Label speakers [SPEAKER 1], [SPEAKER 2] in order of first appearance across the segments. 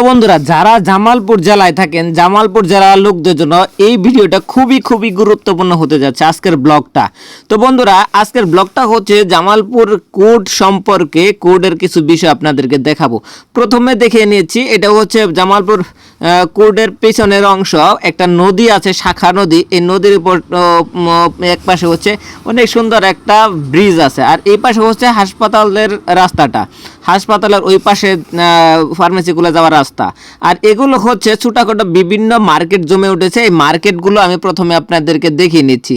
[SPEAKER 1] বন্ধুরা, যারা জামালপুর জেলায় থাকেন, জামালপুর জেলার লোকদের জন্য এই ভিডিওটা খুবই খুবই গুরুত্বপূর্ণ হতে যাচ্ছে আজকের ব্লগটা। তো বন্ধুরা, আজকের ব্লগটা হচ্ছে জামালপুর কোড সম্পর্কে, কোডের কিছু বিষয় আপনাদেরকে দেখাবো। প্রথমে দেখিয়ে নিয়েছি এটা হচ্ছে জামালপুর কোডের পেছনের অংশ। একটা নদী আছে, শাখা নদী। এই নদীর উপর এক পাশে হচ্ছে অনেক সুন্দর একটা ব্রিজ আছে। আর এই পাশে হচ্ছে হাসপাতালের রাস্তাটা। হাসপাতালের ওই পাশে ফার্মেসিগুলো যাওয়ার রাস্তা। আর এগুলো হচ্ছে ছোটাখাটো বিভিন্ন মার্কেট জমে উঠেছে। এই মার্কেটগুলো আমি প্রথমে আপনাদেরকে দেখিয়ে নিচ্ছি।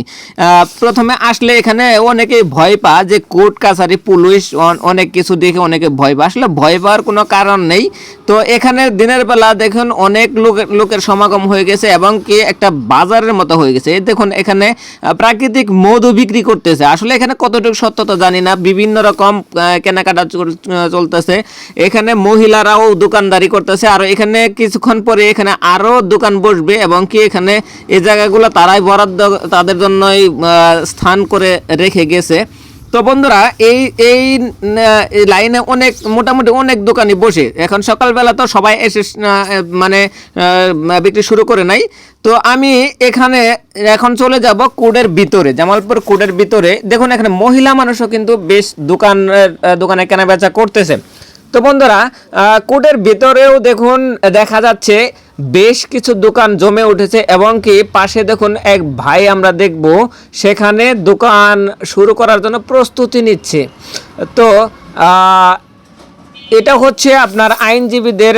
[SPEAKER 1] প্রথমে আসলে এখানে অনেকেই ভয় পা যে কোর্ট, কাছারি, পুলিশ, অন- অনেক কিছু দেখে অনেকে ভয় পা আসলে ভয় পাওয়ার কোনো কারণ নেই। তো এখানে দিনের বেলা দেখুন অনেক লোকের লোকের সমাগম হয়ে গেছে এবং কি একটা বাজারের মতো হয়ে গেছে। দেখুন এখানে প্রাকৃতিক মধু বিক্রি করতেছে। আসলে এখানে কতটুকু সত্যতা জানি না। বিভিন্ন রকম কেনাকাটা চলতেছে। এখানে মহিলারাও দোকানদারি করতেছে। আর এখানে কিছুক্ষণ পরে এখানে আরও দোকান বসবে এবং কি এখানে এই জায়গাগুলো তারাই বরাদ্দ তাদের জন্যই স্থান করে রেখে গেছে। তো বন্ধুরা, এই এই লাইনে অনেক, মোটামুটি অনেক দোকানই বসে। এখন সকালবেলা তো সবাই এসে মানে বিক্রি শুরু করে নাই। তো আমি এখানে, এখন চলে যাব কোডের ভিতরে, জামালপুর কোডের ভিতরে। দেখুন, এখানে মহিলা মানুষও কিন্তু বেশ দোকান দোকানে কেনা বেচা করতেছে। তো বন্ধুরা কোডের ভিতরেও দেখুন, দেখা যাচ্ছে বেশ কিছু দোকান জমে উঠেছে এবং কি পাশে দেখুন এক ভাই আমরা দেখব, সেখানে দোকান শুরু করার জন্য প্রস্তুতি নিচ্ছে। তো এটা হচ্ছে আপনার আইনজীবীদের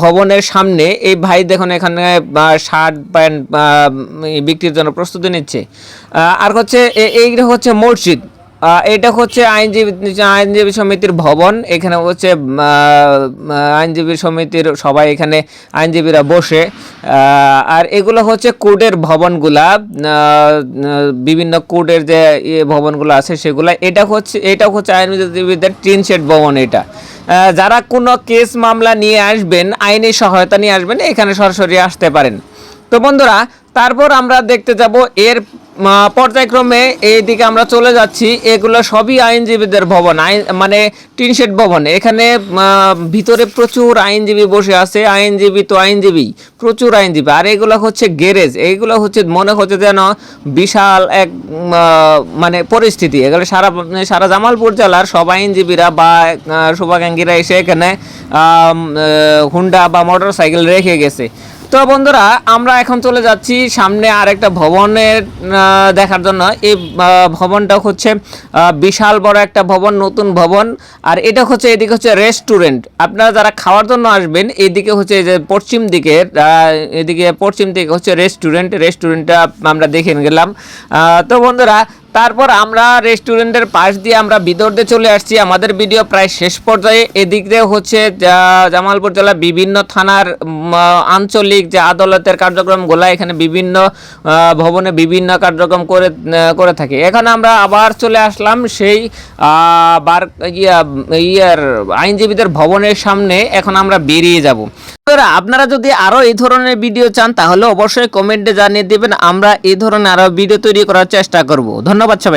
[SPEAKER 1] ভবনের সামনে। এই ভাই দেখুন এখানে শার্ট, প্যান্ট বিক্রির জন্য প্রস্তুতি নিচ্ছে। আর হচ্ছে এইটা হচ্ছে মসজিদ। এটা হচ্ছে আইনজীবী আইনজীবী সমিতির ভবন। এখানে হচ্ছে আইনজীবী সমিতির সবাই এখানে আইনজীবীরা বসে। আর এগুলো হচ্ছে কোর্টের ভবনগুলা। বিভিন্ন কোর্টের যে ইয়ে ভবনগুলো আছে সেগুলো। এটা হচ্ছে এটা হচ্ছে আইনজীবীদের টিন শেড ভবন এটা। যারা কোনো কেস মামলা নিয়ে আসবেন, আইনি সহায়তা নিয়ে আসবেন, এখানে সরাসরি আসতে পারেন। তো বন্ধুরা, তারপর আমরা দেখতে যাব এর পর্যায়ক্রমে এইদিকে আমরা চলে যাচ্ছি। এগুলো সবই আইনজীবীদের ভবন। আইন মানে টিনশেড ভবন। এখানে ভিতরে প্রচুর আইনজীবী বসে আছে। আইনজীবী তো আইনজীবী, প্রচুর আইনজীবী। আর এগুলো হচ্ছে গ্যারেজ। এইগুলো হচ্ছে, মনে হচ্ছে যেন বিশাল এক মানে পরিস্থিতি। এগুলো সারা সারা জামালপুর জেলার সব আইনজীবীরা বা শুভাকাঙ্ক্ষীরা এসে এখানে হুন্ডা বা মোটর সাইকেল রেখে গেছে। তো বন্ধুরা, আমরা এখন চলে যাচ্ছি সামনে আরেকটা ভবনের দেখার জন্য। এই ভবনটা হচ্ছে বিশাল বড় একটা ভবন, নতুন ভবন। আর এটা হচ্ছে, এদিকে হচ্ছে রেস্টুরেন্ট। আপনারা যারা খাওয়ার জন্য আসবেন, এদিকে হচ্ছে যে পশ্চিম দিকে এদিকে পশ্চিম দিকে হচ্ছে রেস্টুরেন্ট। রেস্টুরেন্টটা আমরা দেখে গেলাম। তো বন্ধুরা তারপর আমরা রেস্টুরেন্টের পাশ দিয়ে আমরা ভিতরতে চলে আসছি। আমাদের ভিডিও প্রায় শেষ পর্যায়ে। এদিক দিয়ে হচ্ছে জামালপুর জেলা বিভিন্ন থানার আঞ্চলিক যে আদালতের কার্যক্রমগুলো এখানে বিভিন্ন ভবনে বিভিন্ন কার্যক্রম করে করে থাকে। এখানে আমরা আবার চলে আসলাম সেই বার ইয়ার আইনজীবীদের ভবনের সামনে। এখন আমরা বেরিয়ে যাব। বন্ধুরা, আপনারা যদি আরও এই ধরনের ভিডিও চান তাহলে অবশ্যই কমেন্টে জানিয়ে দেবেন আমরা এই ধরনের আরও ভিডিও তৈরি করার চেষ্টা করব। ধন্যবাদ সবাই